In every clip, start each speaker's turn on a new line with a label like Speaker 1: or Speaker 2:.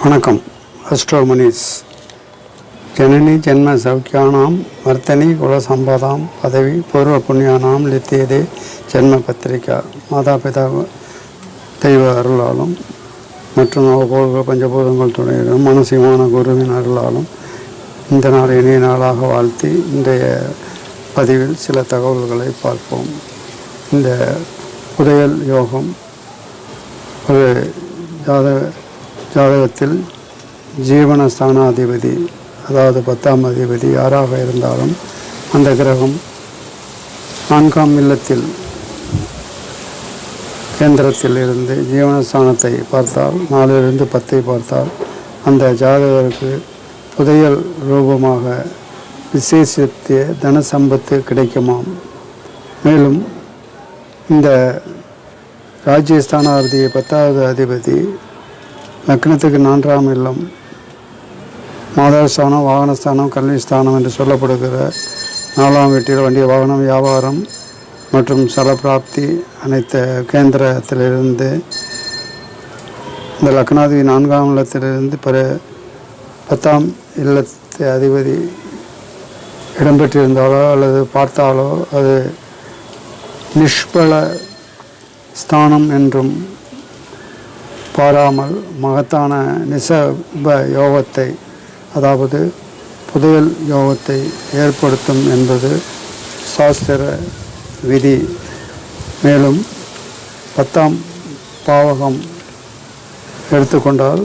Speaker 1: வணக்கம். அஸ்ட்ரோமனிஸ் ஜனனி ஜென்ம சௌக்கியானாம் வர்த்தனி குலசம்பதாம் பதவி பூர்வ புண்ணியானாம் லித்தியதே ஜென்ம பத்திரிகா மாதா பிதா தெய்வ அருளாலும் மற்றும் அவபோக பஞ்சபூதங்கள் துணையிலும் மனசியமான குருவின் அருளாலும் இந்த நாள் இனிய நாளாக வாழ்த்தி இன்றைய பதிவில் சில தகவல்களை பார்ப்போம். இந்த புதையல் யோகம் ஒரு ஜாதக ஜாதகத்தில் ஜீவன ஸ்தானாதிபதி அதாவது பத்தாம் அதிபதி யாராக இருந்தாலும் அந்த கிரகம் நான்காம் இல்லத்தில் கேந்திரத்தில் இருந்து ஜீவனஸ்தானத்தை பார்த்தால் நாலிலிருந்து பத்தை பார்த்தால் அந்த ஜாதகருக்கு புதையல் ரூபமாக விசேஷித்திய தன சம்பத்து கிடைக்குமாம். மேலும் இந்த ராஜ்யஸ்தானாதிபதி பத்தாவது அதிபதி லக்னத்துக்கு நான்காம் இல்லம். மாதாஸ்தானம் வாகனஸ்தானம் கல்விஸ்தானம் என்று சொல்லப்படுகிற நாலாம் வீட்டில் வண்டிய வாகனம் வியாபாரம் மற்றும் சலப்பிராப்தி அனைத்து கேந்திரத்திலிருந்து இந்த லக்னாதிபதி நான்காம் இல்லத்திலிருந்து பிற பத்தாம் இல்லத்து அதிபதி இடம்பெற்றிருந்தாலோ அல்லது பார்த்தாலோ அது நிஷ்பல ஸ்தானம் என்றும் பாராமல் மகத்தான நிசப யோகத்தை அதாவது புதையல் யோகத்தை ஏற்படுத்தும் என்பது சாஸ்திர விதி. மேலும் பத்தாம் பாவகம் எடுத்துக்கொண்டால்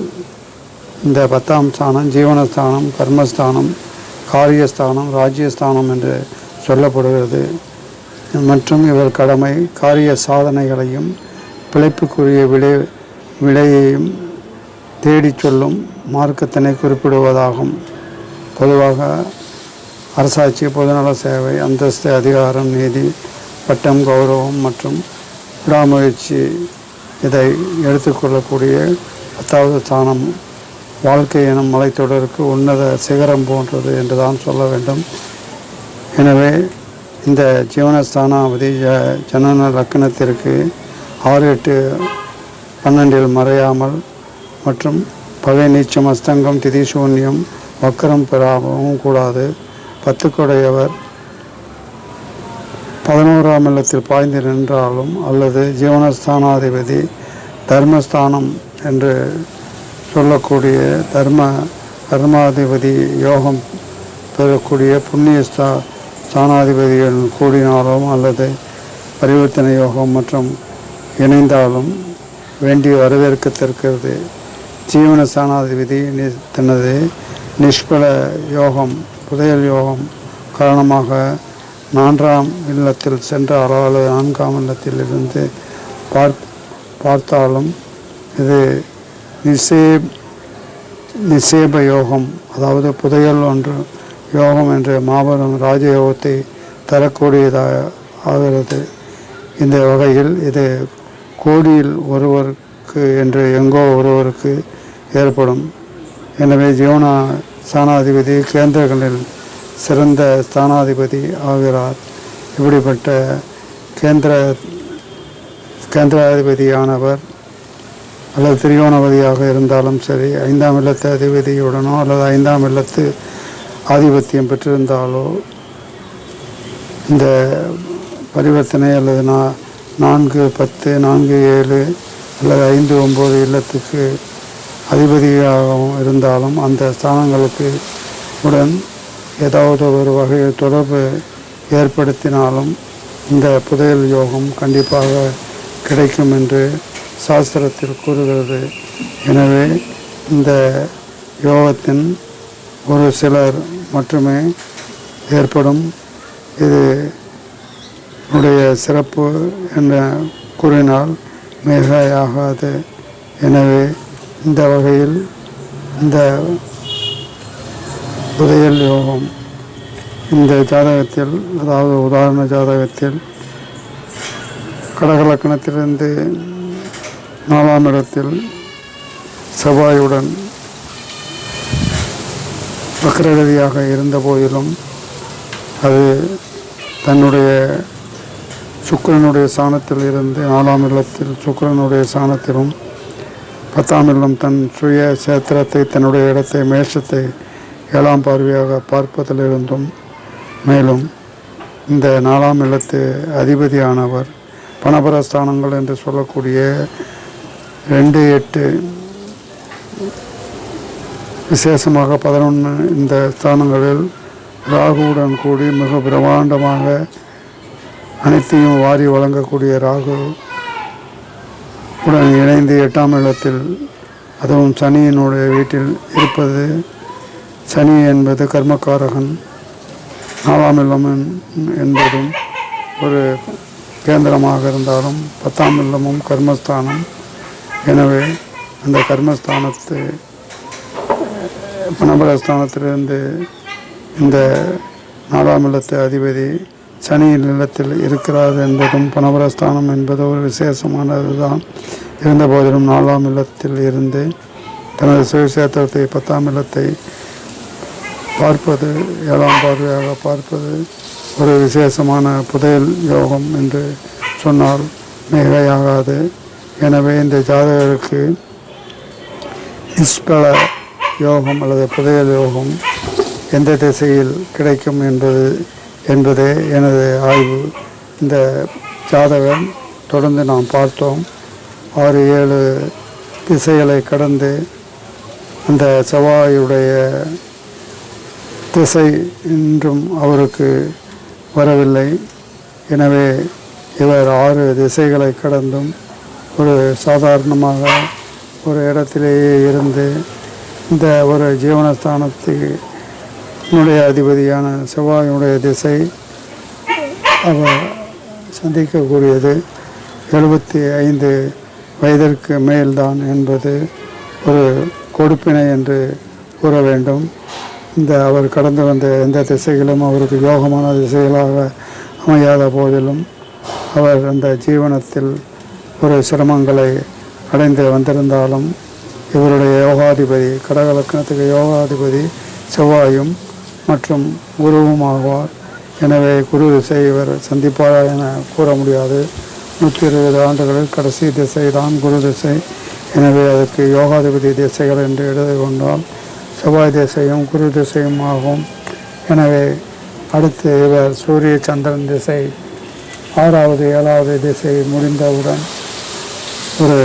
Speaker 1: இந்த பத்தாம் ஸ்தானம் ஜீவனஸ்தானம் கர்மஸ்தானம் காரியஸ்தானம் ராஜ்யஸ்தானம் என்று சொல்லப்படுகிறது. மற்றும் இவர் கடமை காரிய சாதனைகளையும் பிழைப்புக்குரிய விளை விடையையும் தேடிச் சொல்லும் மார்க்கத்தினை குறிப்பிடுவதாகும். பொதுவாக அரசாட்சி பொதுநல சேவை அந்தஸ்து அதிகாரம் நீதி பட்டம் கௌரவம் மற்றும் விடாமுயற்சி இதை எடுத்துக்கொள்ளக்கூடிய பத்தாவது ஸ்தானம் வாழ்க்கை எனும் மலைத்தொடருக்கு உன்னத சிகரம் போன்றது என்று தான் சொல்ல வேண்டும். எனவே இந்த ஜீவனஸ்தானாவதி ஜ ஜனன லக்கணத்திற்கு ஆறு எட்டு பன்னெண்டில் மறையாமல் மற்றும் பகை நீச்சம் அஸ்தங்கம் திதி சூன்யம் வக்கரம் பெறாகவும் கூடாது. பத்துக்குடையவர் பதினோராம் இல்லத்தில் பாய்ந்து நின்றாலும் அல்லது ஜீவனஸ்தானாதிபதி தர்மஸ்தானம் என்று சொல்லக்கூடிய தர்ம கர்மாதிபதி யோகம் பெறக்கூடிய புண்ணிய ஸ்தா ஸ்தானாதிபதிகள் கூடினாலும் அல்லது பரிவர்த்தனை யோகம் மற்றும் இணைந்தாலும் வேண்டிய வரவேற்கத்திருக்கிறது ஜீவன சாணாதிபதி தனது நிஷ்பல யோகம் புதையல் யோகம் காரணமாக நான்காம் இல்லத்தில் சென்ற அளவு நான்காம் இல்லத்தில் இருந்து பார்த் பார்த்தாலும் இது நிசே நிசேப யோகம் அதாவது புதையல் ஒன்று யோகம் என்ற மாபெரும் ராஜயோகத்தை தரக்கூடியதாக ஆகிறது. இந்த வகையில் இது கோடியில் ஒருவருக்கு என்று எங்கோ ஒருவருக்கு ஏற்படும். எனவே ஜீவனா ஸ்தானாதிபதி கேந்திரங்களில் சிறந்த ஸ்தானாதிபதி ஆகிறார். இப்படிப்பட்ட கேந்திர கேந்திராதிபதியானவர் அல்லது திரிகோணபதியாக இருந்தாலும் சரி ஐந்தாம் இல்லத்து அதிபதியுடனோ அல்லது ஐந்தாம் இல்லத்து ஆதிபத்தியம் பெற்றிருந்தாலோ இந்த பரிவர்த்தனை அல்லது நான் நான்கு பத்து நான்கு ஏழு அல்லது ஐந்து ஒம்பது இல்லத்துக்கு அதிபதியாகவும் இருந்தாலும் அந்த ஸ்தானங்களுக்கு உடன் ஏதாவது ஒரு வகையில் தொடர்பு ஏற்படுத்தினாலும் இந்த புதையல் யோகம் கண்டிப்பாக கிடைக்கும் என்று சாஸ்திரத்தில் கூறுகிறது. எனவே இந்த யோகத்தின் ஒரு சிலர் மட்டுமே ஏற்படும். இது உடைய சிறப்பு என்று கூறினால் மிகையாகாது. எனவே இந்த வகையில் இந்த புதையல் யோகம் இந்த ஜாதகத்தில் அதாவது உதாரண ஜாதகத்தில் கடகலக்கணத்திலிருந்து நாலாம் இடத்தில் செவ்வாயுடன் வக்ரகதியாக இருந்த போதிலும் அது தன்னுடைய சுக்கரனுடைய சாணத்தில் இருந்து நாலாம் இல்லத்தில் சுக்கரனுடைய சாணத்திலும் பத்தாம் இல்லம் தன் சுய சேத்திரத்தை தன்னுடைய இடத்தை மேஷத்தை ஏழாம் பார்வையாக பார்ப்பதிலிருந்தும் மேலும் இந்த நாலாம் இல்லத்து அதிபதியானவர் பணபரஸ்தானங்கள் என்று சொல்லக்கூடிய ரெண்டு எட்டு விசேஷமாக பதினொன்று இந்த ஸ்தானங்களில் ராகுவுடன் கூடி மிக பிரமாண்டமாக அனைத்தையும் வாரி வழங்கக்கூடிய ராகு உடன் இணைந்து எட்டாம் இடத்தில் அதுவும் சனியினுடைய வீட்டில் இருப்பது சனி என்பது கர்மக்காரகன் நாலாம் இல்லம் என்பதும் ஒரு கேந்திரமாக இருந்தாலும் பத்தாம் இல்லமும் கர்மஸ்தானம். எனவே அந்த கர்மஸ்தானத்து பணபலஸ்தானத்திலிருந்து இந்த நாலாம் இல்லத்து அதிபதி சனி நிலத்தில் இருக்கிறார் என்பதும் பணபரஸ்தானம் என்பது ஒரு விசேஷமானது தான் இருந்த போதிலும் நாலாம் இல்லத்தில் இருந்து தனது சுயசேத்திரத்தை பத்தாம் இல்லத்தை பார்ப்பது ஏழாம் பார்வையாக பார்ப்பது ஒரு விசேஷமான புதையல் யோகம் என்று சொன்னால் மிகையாகாது. எனவே இந்த ஜாதகருக்கு நிஷ்பல யோகம் அல்லது புதையல் யோகம் எந்த திசையில் கிடைக்கும் என்பது என்பதே எனது ஆய்வு. இந்த ஜாதகம் தொடர்ந்து நாம் பார்த்தோம். ஆறு ஏழு திசைகளை கடந்து அந்த செவ்வாயுடைய திசை இன்றும் அவருக்கு வரவில்லை. எனவே இவர் ஆறு திசைகளை கடந்தும் ஒரு சாதாரணமாக ஒரு இடத்திலேயே இருந்து இந்த ஒரு என்னுடைய அதிபதியான செவ்வாயினுடைய திசை அவர் சந்திக்கக்கூடியது. எழுபத்தி ஐந்து வயதிற்கு மேல்தான் என்பது ஒரு கொடுப்பினை என்று கூற வேண்டும். இந்த அவர் கடந்து வந்த எந்த திசைகளும் அவருக்கு யோகமான திசைகளாக அமையாத போதிலும் அவர் அந்த ஜீவனத்தில் ஒரு சிரமங்களை அடைந்து வந்திருந்தாலும் இவருடைய யோகாதிபதி கடகலக்கணத்துக்கு யோகாதிபதி செவ்வாயும் மற்றும் குருவும் ஆவார் எனவே குரு திசை இவர் சந்திப்பாரா என கூற முடியாது. நூற்றி இருபது ஆண்டுகளில் கடைசி திசை தான் குரு திசை. எனவே அதற்கு யோகாதிபதி திசைகள் என்று எழுதி கொண்டால் செவ்வாய் திசையும் குரு திசையும் ஆகும். எனவே அடுத்து இவர் சூரிய சந்திரன் திசை. ஆறாவது ஏழாவது திசை முடிந்தவுடன் ஒரு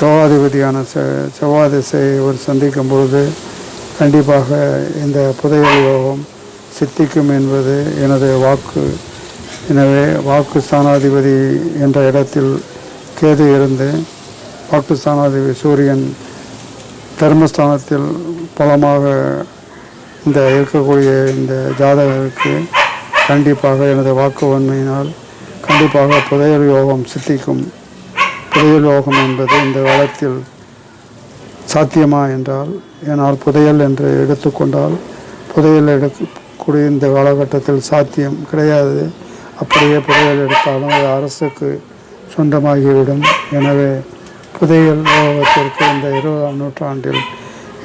Speaker 1: யோகாதிபதியான செ செவ்வாய் திசையை ஒரு சந்திக்கும் பொழுது கண்டிப்பாக இந்த புதையல் யோகம் சித்திக்கும் என்பது எனது வாக்கு. எனவே வாக்கு ஸ்தானாதிபதி என்ற இடத்தில் கேது இருந்து வாக்கு ஸ்தானாதிபதி சூரியன் தர்மஸ்தானத்தில் பலமாக இந்த இருக்கக்கூடிய இந்த ஜாதகருக்கு கண்டிப்பாக எனது வாக்கு வன்மையினால் கண்டிப்பாக புதையல் யோகம் சித்திக்கும். புதையல் யோகம் என்பது இந்த வளத்தில் சாத்தியமா என்றால் ஏனால் புதையல் என்று எடுத்துக்கொண்டால் புதையல் எடுக்கக்கூடிய இந்த காலகட்டத்தில் சாத்தியம் கிடையாது. அப்படியே புதையல் எடுத்தாலும் அது அரசுக்கு சொந்தமாகிவிடும். எனவே புதையல் யோகத்திற்கு இந்த இருபதாம் நூற்றாண்டில்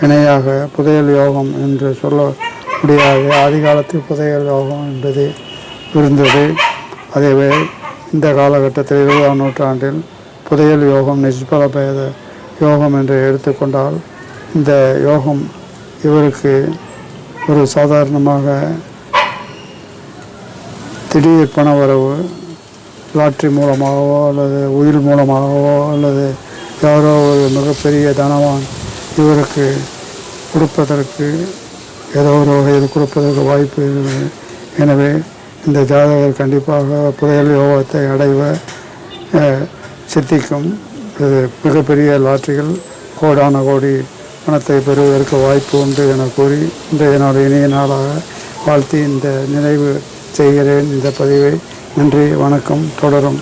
Speaker 1: இணையாக புதையல் யோகம் என்று சொல்ல முடியாது. ஆதிகாலத்தில் புதையல் யோகம் என்பது இருந்தது. அதேவே இந்த காலகட்டத்தில் இருபதாம் நூற்றாண்டில் புதையல் யோகம் நிஷ்பல பேத யோகம் என்று எடுத்துக்கொண்டால் இந்த யோகம் இவருக்கு ஒரு சாதாரணமாக திடீர் பணவரவு லாட்ரி மூலமாகவோ அல்லது உயில் மூலமாகவோ அல்லது யாரோ ஒரு மிகப்பெரிய தனவான் இவருக்கு கொடுப்பதற்கு ஏதோ ஒரு வகையில் கொடுப்பதற்கு வாய்ப்பு இருக்குது எனவே இந்த ஜாதகர் கண்டிப்பாக புதையல் யோகத்தை அடைவ சித்திக்கும். மிகப்பெரிய லாட்டரிகள் கோடான கோடி பணத்தை பெறுவதற்கு வாய்ப்பு உண்டு என கூறி இன்றைய நாள் இனிய நாளாக வாழ்த்தி இந்த நினைவு செய்கிறேன். இந்த பதிவை நன்றி வணக்கம் தொடரும்.